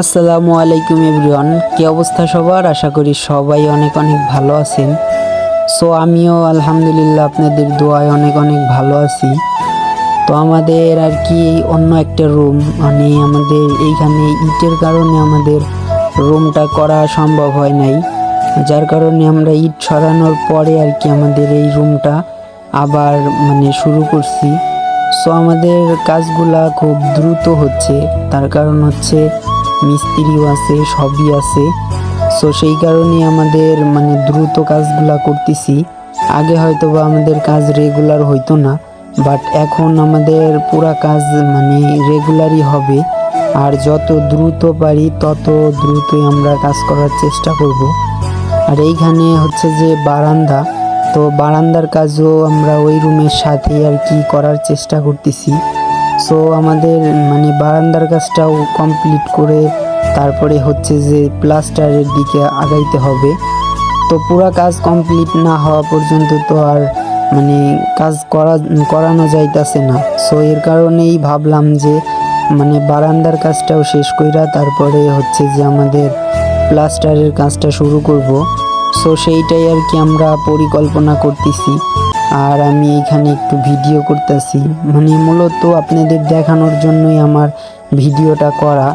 আসসালামু আলাইকুম এভরিওয়ান। কি অবস্থা সবার? আশা করি সবাই অনেক অনেক ভালো আছেন। সো আমিও আলহামদুলিল্লাহ আপনাদের দোয়ায় অনেক অনেক ভালো আছি। তো আমাদের আর কি অন্য একটা রুম মানে আমাদের এইখানে ইটের কারণে আমাদের রুমটা করা সম্ভব হয় নাই। যার কারণে আমরা ইট সরানোর পরে আর কি আমাদের এই রুমটা আবার মানে শুরু করছি। সো আমাদের কাজগুলা খুব দ্রুত হচ্ছে। তার কারণ হচ্ছে মিস্ত্রিও আছে, সবই আছে। সো সেই কারণে আমাদের মানে দ্রুত কাজগুলা করতেছি। আগে হয়তো বা আমাদের কাজ রেগুলার হইতো না বাট এখন আমাদের পুরা কাজ মানে রেগুলারই হবে। আর যত দ্রুত পারি, তত দ্রুতই আমরা কাজ করার চেষ্টা করব। আর এইখানে হচ্ছে যে বারান্দা, তো বারান্দার কাজও আমরা ওই রুমের সাথেই আর কি করার চেষ্টা করতেছি। সো আমাদের মানে বারান্দার কাজটাও কমপ্লিট করে তারপরে হচ্ছে যে প্লাস্টারের দিকে আগাইতে হবে। তো পুরা কাজ কমপ্লিট না হওয়া পর্যন্ত তো আর মানে কাজ করা, করানো যাইতাছে না। সো এর কারণেই ভাবলাম যে মানে বারান্দার কাজটাও শেষ কইরা তারপরে হচ্ছে যে আমাদের প্লাস্টারের কাজটা শুরু করব। সো সেইটাই আর কি আমরা পরিকল্পনা করতেছি। আর আমি এখানে একটু ভিডিও করতেছি। মানে মূলত আপনাদের দেখানোর জন্যই আমার ভিডিওটা করা।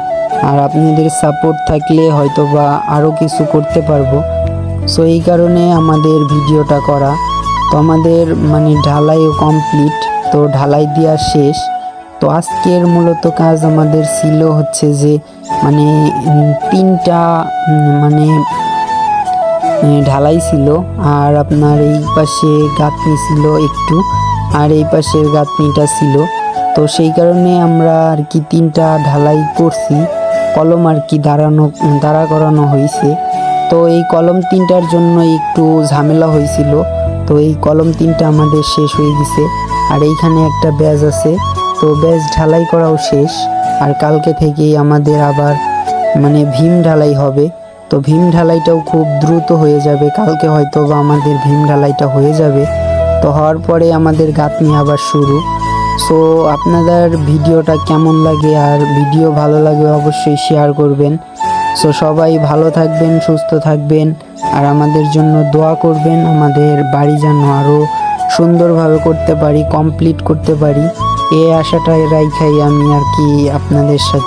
আর আপনাদের সাপোর্ট থাকলে হয়তো বা আরও কিছু করতে পারব। সো এই কারণে আমাদের ভিডিওটা করা। তো আমাদের মানে ঢালাইও কমপ্লিট তো ঢালাই দেওয়া শেষ। তো আজকের মূলত কাজ আমাদের ছিল হচ্ছে যে মানে তিনটা মানে ঢালাই ছিল আর আপনার এই পাশে গাঁথনি ছিল একটু, আর এই পাশের গাঁথনিটা ছিল। তো সেই কারণে আমরা আর কি তিনটা ঢালাই করছি, কলম আর কি দাঁড়ানো, দাঁড়া করানো হয়েছে। তো এই কলম তিনটার জন্য একটু ঝামেলা হয়েছিল। তো এই কলম তিনটা আমাদের শেষ হয়ে গেছে। আর এইখানে একটা ব্যাজ আছে। তো ব্যাজ ঢালাই করাও শেষ। আর কালকে থেকেই আমাদের আবার মানে ভীম ঢালাই হবে। তো ভীম ঢালাইটাও খুব দ্রুত হয়ে যাবে। কালকে হয়তো বা আমাদের ভীম ঢালাইটা হয়ে যাবে। তো হওয়ার পরে আমাদের গাঁথনি আবার শুরু। সো আপনাদের ভিডিওটা কেমন লাগে আর ভিডিও ভালো লাগে অবশ্যই শেয়ার করবেন। সো সবাই ভালো থাকবেন, সুস্থ থাকবেন আর আমাদের জন্য দোয়া করবেন। আমাদের বাড়ি যেন আরও সুন্দরভাবে করতে পারি কমপ্লিট করতে পারি। এ আশাটাই রাইখাই আমি আর কি আপনাদের সাথে।